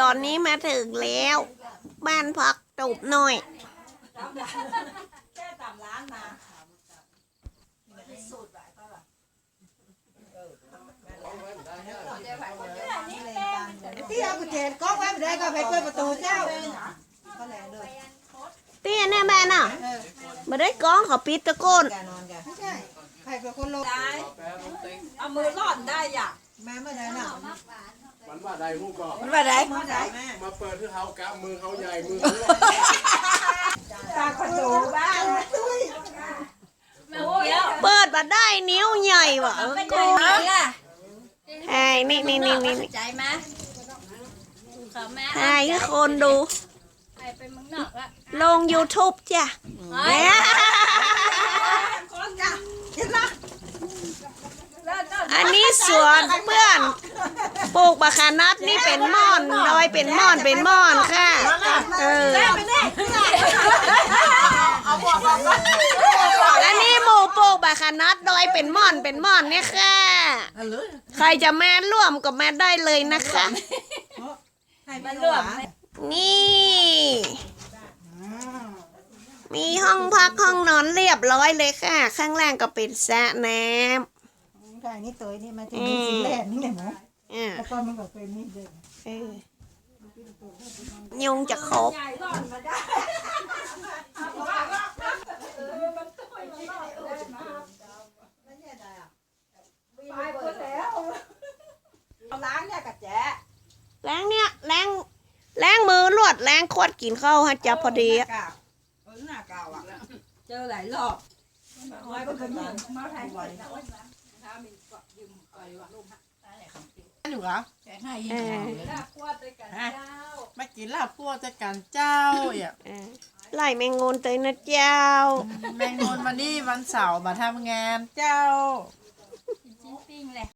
ตอนนี้มาถึงแล้ว บ้านพักตูบหน่อยแค่ตามร้านมาที่เอากุญแจก๊อกไว้ไม่ได้ก็ไปเปิดประตูเจ้าก็แหลเลยเตี้ยแน่บ้านอะมาได้กล้องเขาปิดตะโกนแกนอนแกไม่ใช่ใครเป็นคนลงได้เอามือรอดได้อย่ามาเมื่อไหร่น่ะมัน ว่าใดผู้ก่อมันว่าไดเมื่อไหร่แม่มาเปิดที่เขากะมือเขาใหญ่มือตากประตูบ้านเปิดมาได้นิ้วใหญ่ว่ะเออโกงใช่นี่นี่นี่นี่นี่ใจไหมเขาแม่ใช่ให้คนดูไปไปเมืองนอกละลง YouTube จ้ะเฮ้ยคนจ้ะเห็นละแล้วนั่นอันนี้สวนเพื่อนป ลูกบะขานัดนี่เป็นม่อนดอยเป็นม่อนเป็นม่อนค่ะ เออไปแน่เอาบอกบอกว่าอันนี้หมูปูกบะขานัดดอยเป็นม่อนเป็นม่อนเนี่ยค่ะ ใครจะมาร่วมก็มาได้เลยนะคะใครเป็นร่วมนี่ มีห้องพักห้องนอนเรียบร้อยเลยค่ะ ข้างล่างก็เป็นสระน้ใครนี่ตัวนี่มาที่นี่สิแลนนี่แหละหมู อ่าแต่ก็มันก็เป็นนี่เด็กเออยุงจะครบใหญ่รอดมาได้ไปหมดแล้วเอาล้างเนี่ยกับแจ๊แรงเนี่ยแรงแรงมือลวดแรงขวดกินข้าวฮะจะพอดีอะเออหน้าเก่าอะเจอหลายรอบไว้ก็เป็นมาไทยไว้หนู เหรอเออมากินลาบพัวจะกันเจ้าอะเออไล่แมงงูเตยนะเจ้า แมงนนมานี่วันเสาร์มาทำงานเจ้าชิ้นปิ้งเลย